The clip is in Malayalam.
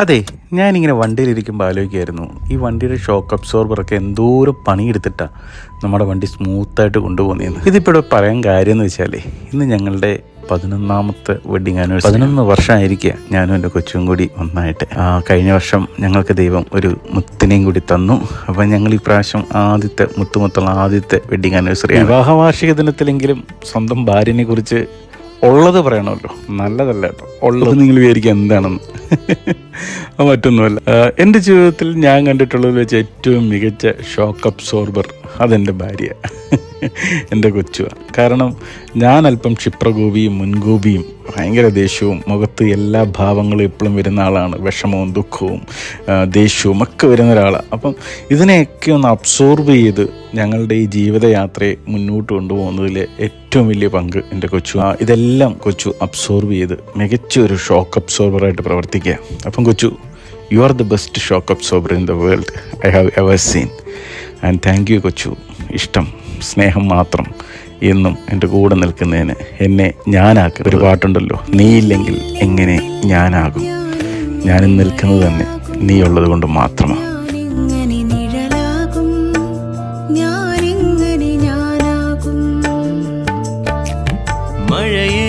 അതെ ഞാനിങ്ങനെ വണ്ടിയിലിരിക്കുമ്പോൾ ആലോചിക്കുമായിരുന്നു ഈ വണ്ടിയുടെ ഷോക്ക് അബ്സോർബറൊക്കെ എന്തോരം പണിയെടുത്തിട്ടാണ് നമ്മുടെ വണ്ടി സ്മൂത്തായിട്ട് കൊണ്ടുപോകുന്നതെന്ന്. ഇതിപ്പോൾ ഇവിടെ പറയാൻ കാര്യം എന്ന് വെച്ചാൽ ഇന്ന് ഞങ്ങളുടെ പതിനൊന്നാമത്തെ വെഡിങ് ആനിവേഴ്സറി പതിനൊന്ന് വർഷമായിരിക്കുക ഞാനും എന്റെ കൊച്ചും കൂടി ഒന്നായിട്ട്. ആ, കഴിഞ്ഞ വർഷം ഞങ്ങൾക്ക് ദൈവം ഒരു മുത്തിനെയും കൂടി തന്നു. അപ്പം ഞങ്ങൾ ഈ പ്രാവശ്യം ആദ്യത്തെ മുത്തുമുത്തുള്ള ആദ്യത്തെ വെഡിങ് ആനിവേഴ്സറി വിവാഹ വാർഷിക ദിനത്തിലെങ്കിലും സ്വന്തം ഭാര്യനെ കുറിച്ച് ഉള്ളത് പറയണമല്ലോ. നല്ലതല്ല കേട്ടോ. ഉള്ളത് നിങ്ങൾ വിചാരിക്കുക എന്താണെന്ന്. മറ്റൊന്നുമല്ല. എന്റെ ജീവിതത്തിൽ ഞാൻ കണ്ടിട്ടുള്ളതിൽ വെച്ച് ഏറ്റവും മികച്ച ഷോക്ക് അബ്സോർബർ അതെന്റെ ഭാര്യ. എന്റെ കൊച്ചുവാണ് കാരണം ഞാൻ അല്പം ക്ഷിപ്രകോപിയും മുൻകോപിയും ഭയങ്കര ദേഷ്യവും മുഖത്ത് എല്ലാ ഭാവങ്ങളും എപ്പോഴും വരുന്ന ആളാണ്. വിഷമവും ദുഃഖവും ദേഷ്യവും ഒക്കെ വരുന്ന ഒരാളാണ് അപ്പം ഇതിനെയൊക്കെ ഒന്ന് അബ്സോർബ് ചെയ്ത് ഞങ്ങളുടെ ഈ ജീവിതയാത്രയെ മുന്നോട്ട് കൊണ്ടുപോകുന്നതിൽ ഏറ്റവും വലിയ പങ്ക് എന്റെ കൊച്ചു ഇതെല്ലാം കൊച്ചു അബ്സോർബ് ചെയ്ത് മികച്ച ഒരു ഷോക്ക് അബ്സോർബറായിട്ട് പ്രവർത്തിക്കുക. അപ്പം കൊച്ചു you are the best shock absorber in the world I have ever seen and thank you കൊച്ചു. ഇഷ്ടം. സ്നേഹം മാത്രം എന്നും എന്റെ കൂടെ നിൽക്കുന്നതിന് എന്നെ ഞാനാക്കുക ഒരു പാട്ടുണ്ടല്ലോ നീയില്ലെങ്കിൽ എങ്ങനെ ഞാനാകും? ഞാൻ നിൽക്കുന്നത് തന്നെ നീ ഉള്ളത് കൊണ്ട് മാത്രമാണ് മഴയിൽ